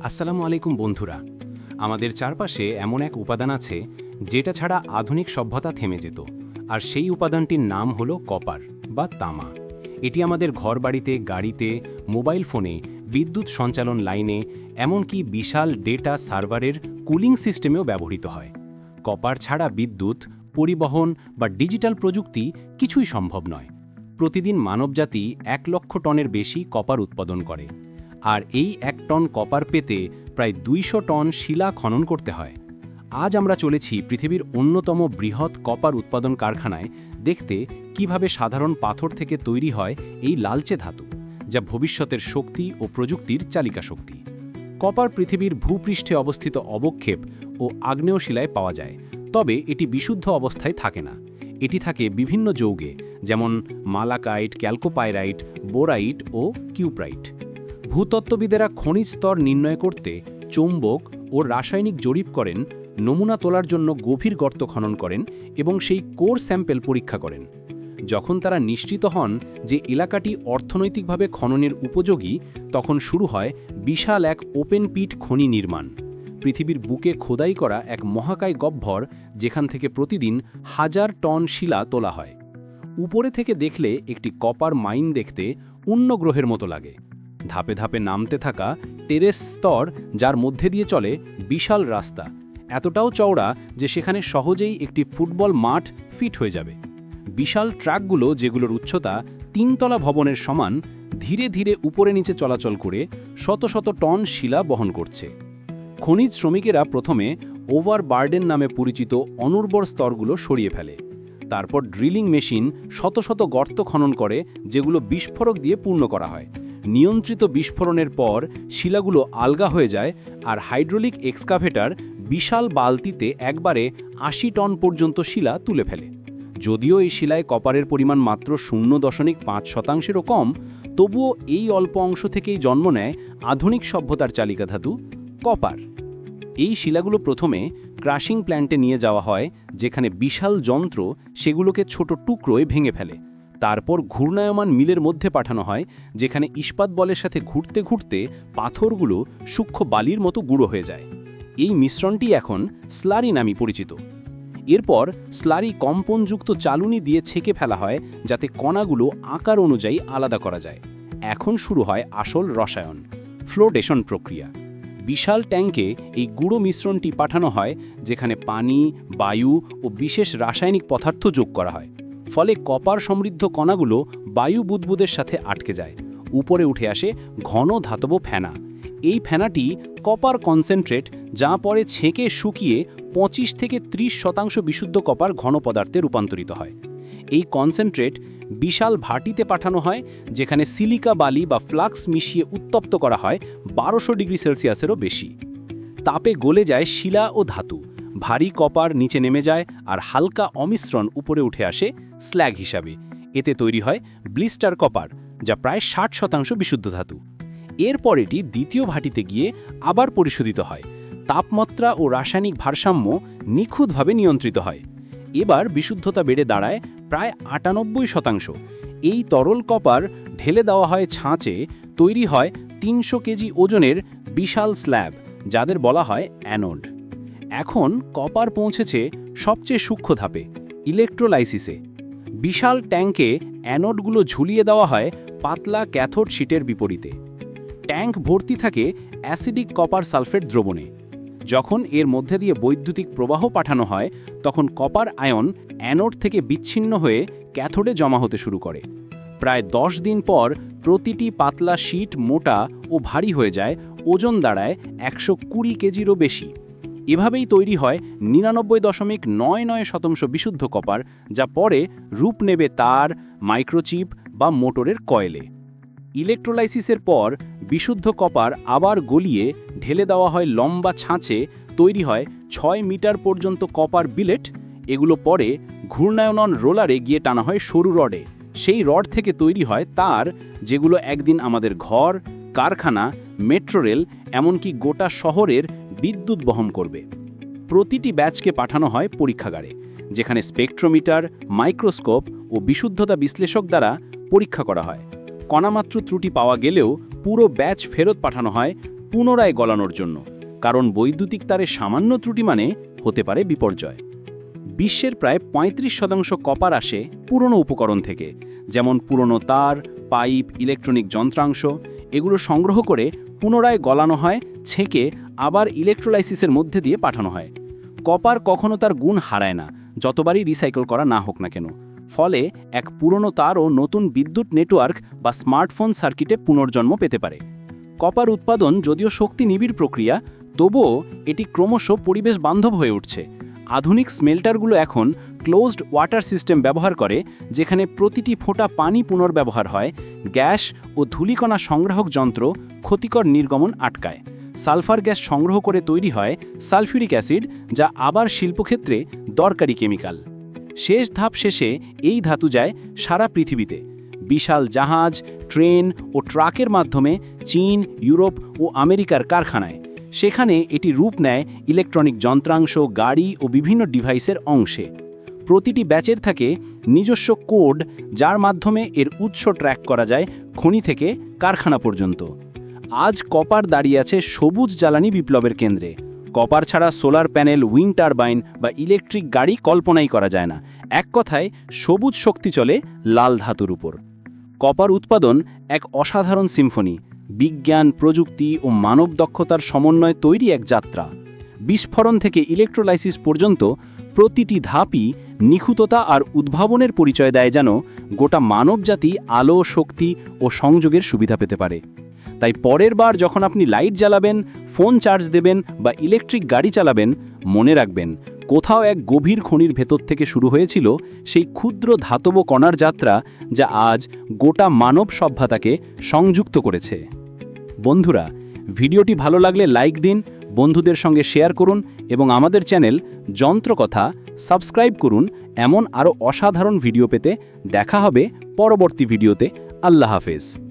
আসসালামু আলাইকুম বন্ধুরা। আমাদের চারপাশে এমন এক উপাদান আছে, যেটা ছাড়া আধুনিক সভ্যতা থেমে যেত, আর সেই উপাদানটির নাম হলো কপার বা তামা। এটি আমাদের ঘরবাড়িতে, গাড়িতে, মোবাইল ফোনে, বিদ্যুৎ সঞ্চালন লাইনে, এমনকি বিশাল ডেটা সার্ভারের কুলিং সিস্টেমেও ব্যবহৃত হয়। কপার ছাড়া বিদ্যুৎ, পরিবহন বা ডিজিটাল প্রযুক্তি কিছুই সম্ভব নয়। প্রতিদিন মানবজাতি এক লক্ষ টনের বেশি কপার উৎপাদন করে। আর এই এক টন কপার পেতে প্রায় দুইশো টন শিলা খনন করতে হয়। আজ আমরা চলেছি পৃথিবীর অন্যতম বৃহৎ কপার উৎপাদন কারখানায় দেখতে কীভাবে সাধারণ পাথর থেকে তৈরি হয় এই লালচে ধাতু, যা ভবিষ্যতের শক্তি ও প্রযুক্তির চালিকা শক্তি। কপার পৃথিবীর ভূপৃষ্ঠে অবস্থিত অবক্ষেপ ও আগ্নেয় শিলায় পাওয়া যায়, তবে এটি বিশুদ্ধ অবস্থায় থাকে না। এটি থাকে বিভিন্ন যৌগে, যেমন মালাকাইট, ক্যালকোপাইরাইট, বোরাইট ও কিউপ্রাইট। ভূতত্ত্ববিদেরা খনিজ স্তর নির্ণয় করতে চৌম্বক ও রাসায়নিক জরিপ করেন, নমুনা তোলার জন্য গভীর গর্ত খনন করেন এবং সেই কোর স্যাম্পেল পরীক্ষা করেন। যখন তারা নিশ্চিত হন যে এলাকাটি অর্থনৈতিকভাবে খননের উপযোগী, তখন শুরু হয় বিশাল এক ওপেন পিট খনি নির্মাণ। পৃথিবীর বুকে খোদাই করা এক মহাকায় গহ্বর যেখান থেকে প্রতিদিন হাজার টন শিলা তোলা হয়। উপরে থেকে দেখলে একটি কপার মাইন দেখতে অন্য গ্রহের মতো লাগে। ধাপে ধাপে নামতে থাকা টেরেস স্তর যার মধ্যে দিয়ে চলে বিশাল রাস্তা। এতটাও চওড়া যে সেখানে সহজেই একটি ফুটবল মাঠ ফিট হয়ে যাবে। বিশাল ট্রাকগুলো যেগুলোর উচ্চতা তিনতলা ভবনের সমান, ধীরে ধীরে উপরে নিচে চলাচল করে শত শত টন শিলা বহন করছে। খনিজ শ্রমিকেরা প্রথমে ওভার বার্ডেন নামে পরিচিত অনুর্বর স্তরগুলো সরিয়ে ফেলে। তারপর ড্রিলিং মেশিন শত শত গর্ত খনন করে, যেগুলো বিস্ফোরক দিয়ে পূর্ণ করা হয়। নিয়ন্ত্রিত বিস্ফোরণের পর শিলাগুলো আলগা হয়ে যায় আর হাইড্রোলিক এক্সকাভেটার বিশাল বালতিতে একবারে আশি টন পর্যন্ত শিলা তুলে ফেলে। যদিও এই শিলায় কপারের পরিমাণ মাত্র শূন্য দশমিক পাঁচ শতাংশেরও কম, তবুও এই অল্প অংশ থেকেই জন্ম নেয় আধুনিক সভ্যতার চালিকা ধাতু, কপার। এই শিলাগুলো প্রথমে ক্রাশিং প্ল্যান্টে নিয়ে যাওয়া হয়, যেখানে বিশাল যন্ত্র সেগুলোকে ছোট টুকরোয় ভেঙে ফেলে। তারপর ঘূর্ণায়মান মিলের মধ্যে পাঠানো হয়, যেখানে ইস্পাত বলের সাথে ঘুরতে ঘুরতে পাথরগুলো সূক্ষ্ম বালির মতো গুঁড়ো হয়ে যায়। এই মিশ্রণটি এখন স্লারি নামে পরিচিত। এরপর স্লারি কম্পনযুক্ত চালুনি দিয়ে ছেঁকে ফেলা হয়, যাতে কণাগুলো আকার অনুযায়ী আলাদা করা যায়। এখন শুরু হয় আসল রসায়ন, ফ্লোটেশন প্রক্রিয়া। বিশাল ট্যাঙ্কে এই গুঁড়ো মিশ্রণটি পাঠানো হয়, যেখানে পানি, বায়ু ও বিশেষ রাসায়নিক পদার্থ যোগ করা হয়। ফলে কপার সমৃদ্ধ কণাগুলো বায়ু বুদবুদের সাথে আটকে যায়। উপরে উঠে আসে ঘন ধাতব ফেনা। এই ফেনাটি কপার কনসেন্ট্রেট, যা পরে ছেঁকে শুকিয়ে পঁচিশ থেকে ৩০ শতাংশ বিশুদ্ধ কপার ঘন পদার্থে রূপান্তরিত হয়। এই কনসেন্ট্রেট বিশাল ভাটিতে পাঠানো হয়, যেখানে সিলিকা বালি বা ফ্লাক্স মিশিয়ে উত্তপ্ত করা হয় বারোশো ডিগ্রি সেলসিয়াসেরও বেশি। তাপে গলে যায় শিলা ও ধাতু। ভারী কপার নিচে নেমে যায় আর হালকা অমিশ্রণ উপরে উঠে আসে স্ল্যাগ হিসাবে। এতে তৈরি হয় ব্লিস্টার কপার, যা প্রায় ষাট শতাংশ বিশুদ্ধ ধাতু। এরপর এটি দ্বিতীয় ভাটিতে গিয়ে আবার পরিশোধিত হয়। তাপমাত্রা ও রাসায়নিক ভারসাম্য নিখুঁতভাবে নিয়ন্ত্রিত হয়। এবার বিশুদ্ধতা বেড়ে দাঁড়ায় প্রায় আটানব্বই শতাংশ। এই তরল কপার ঢেলে দেওয়া হয় ছাঁচে, তৈরি হয় তিনশো কেজি ওজনের বিশাল স্ল্যাব, যাদের বলা হয় অ্যানোড। এখন কপার পৌঁছেছে সবচেয়ে সূক্ষ্ম ধাপে ইলেকট্রোলাইসিসে বিশাল ট্যাঙ্কে অ্যানোডগুলো ঝুলিয়ে দেওয়া হয় পাতলা ক্যাথোড শিটের বিপরীতে। ট্যাঙ্ক ভর্তি থাকে অ্যাসিডিক কপার সালফেট দ্রবণে। যখন এর মধ্যে দিয়ে বৈদ্যুতিক প্রবাহ পাঠানো হয়, তখন কপার আয়ন অ্যানোড থেকে বিচ্ছিন্ন হয়ে ক্যাথোডে জমা হতে শুরু করে। প্রায় দশ দিন পর প্রতিটি পাতলা শীট মোটা ও ভারী হয়ে যায়, ওজন দাঁড়ায় একশো কুড়ি কেজিরও বেশি। এভাবেই তৈরি হয় নিরানব্বই দশমিক নয় নয় শতাংশ বিশুদ্ধ কপার, যা পরে রূপ নেবে তার, মাইক্রোচিপ বা মোটরের কয়েলে। ইলেকট্রোলাইসিসের পর বিশুদ্ধ কপার আবার গলিয়ে ঢেলে দেওয়া হয় লম্বা ছাঁচে, তৈরি হয় ছয় মিটার পর্যন্ত কপার বিলেট, এগুলো পরে ঘূর্ণায়নন রোলারে গিয়ে টানা হয় সরু রডে। সেই রড থেকে তৈরি হয় তার, যেগুলো একদিন আমাদের ঘর, কারখানা, মেট্রো রেল, এমনকি গোটা শহরের বিদ্যুৎ বহন করবে। প্রতিটি ব্যাচকে পাঠানো হয় পরীক্ষাগারে, যেখানে স্পেকট্রোমিটার, মাইক্রোস্কোপ ও বিশুদ্ধতা বিশ্লেষক দ্বারা পরীক্ষা করা হয়। কণামাত্র ত্রুটি পাওয়া গেলেও পুরো ব্যাচ ফেরত পাঠানো হয় পুনরায় গলানোর জন্য, কারণ বৈদ্যুতিক তারে সামান্য ত্রুটি মানে হতে পারে বিপর্যয়। বিশ্বের প্রায় ৩৫ শতাংশ কপার আসে পুরনো উপকরণ থেকে, যেমন পুরনো তার, পাইপ, ইলেকট্রনিক যন্ত্রাংশ, এগুলো সংগ্রহ করে পুনরায় গলানো হয় ছেঁকে আবার ইলেকট্রোলাইসিসের মধ্যে দিয়ে পাঠানো হয়। কপার কখনো তার গুণ হারায় না, যতবারই রিসাইকেল করা না হোক না কেন। ফলে এক পুরনো তার ও নতুন বিদ্যুৎ নেটওয়ার্ক বা স্মার্টফোন সার্কিটে পুনর্জন্ম পেতে পারে। কপার উৎপাদন যদিও শক্তি নিবিড় প্রক্রিয়া, তবুও এটি ক্রমশ পরিবেশ বান্ধব হয়ে উঠছে। আধুনিক স্মেল্টারগুলো এখন ক্লোজড ওয়াটার সিস্টেম ব্যবহার করে, যেখানে প্রতিটি ফোঁটা পানি পুনর্ব্যবহার হয়, গ্যাস ও ধূলিকণা সংগ্রাহক যন্ত্র ক্ষতিকর নির্গমন আটকায়। সালফার গ্যাস সংগ্রহ করে তৈরি হয় সালফিউরিক অ্যাসিড, যা আবার শিল্পক্ষেত্রে দরকারি কেমিক্যাল। শেষ ধাপ শেষে এই ধাতু যায় সারা পৃথিবীতে। বিশাল জাহাজ, ট্রেন ও ট্রাকের মাধ্যমে চীন, ইউরোপ ও আমেরিকার কারখানায়। সেখানে এটি রূপ নেয় ইলেকট্রনিক যন্ত্রাংশ, গাড়ি ও বিভিন্ন ডিভাইসের অংশে। প্রতিটি ব্যাচের থাকে নিজস্ব কোড, যার মাধ্যমে এর উৎস ট্র্যাক করা যায় খনি থেকে কারখানা পর্যন্ত। আজ কপার দাঁড়িয়ে আছে সবুজ জ্বালানি বিপ্লবের কেন্দ্রে। কপার ছাড়া সোলার প্যানেল, উইন্ড টারবাইন বা ইলেকট্রিক গাড়ি কল্পনাই করা যায় না। এক কথায়, সবুজ শক্তি চলে লাল ধাতুর উপর। কপার উৎপাদন এক অসাধারণ সিম্ফনি। বিজ্ঞান, প্রযুক্তি ও মানব দক্ষতার সমন্বয়ে তৈরি এক যাত্রা। বিস্ফোরণ থেকে ইলেকট্রোলাইসিস পর্যন্ত প্রতিটি ধাপই নিখুঁততা আর উদ্ভাবনের পরিচয় দেয় যেন গোটা মানবজাতি আলো, শক্তি ও সংযোগের সুবিধা পেতে পারে। তাই পরের বার যখন আপনি লাইট জ্বালাবেন, ফোন চার্জ দেবেন বা ইলেকট্রিক গাড়ি চালাবেন, মনে রাখবেন, কোথাও এক গভীর খনির ভেতর থেকে শুরু হয়েছিল সেই ক্ষুদ্র ধাতব কণার যাত্রা যা আজ গোটা মানব সভ্যতাকে সংযুক্ত করেছে। বন্ধুরা, ভিডিওটি ভালো লাগলে লাইক দিন, বন্ধুদের সঙ্গে শেয়ার করুন এবং আমাদের চ্যানেল যন্ত্রকথা সাবস্ক্রাইব করুন। এমন আরও অসাধারণ ভিডিও পেতে দেখা হবে পরবর্তী ভিডিওতে। আল্লাহ হাফেজ।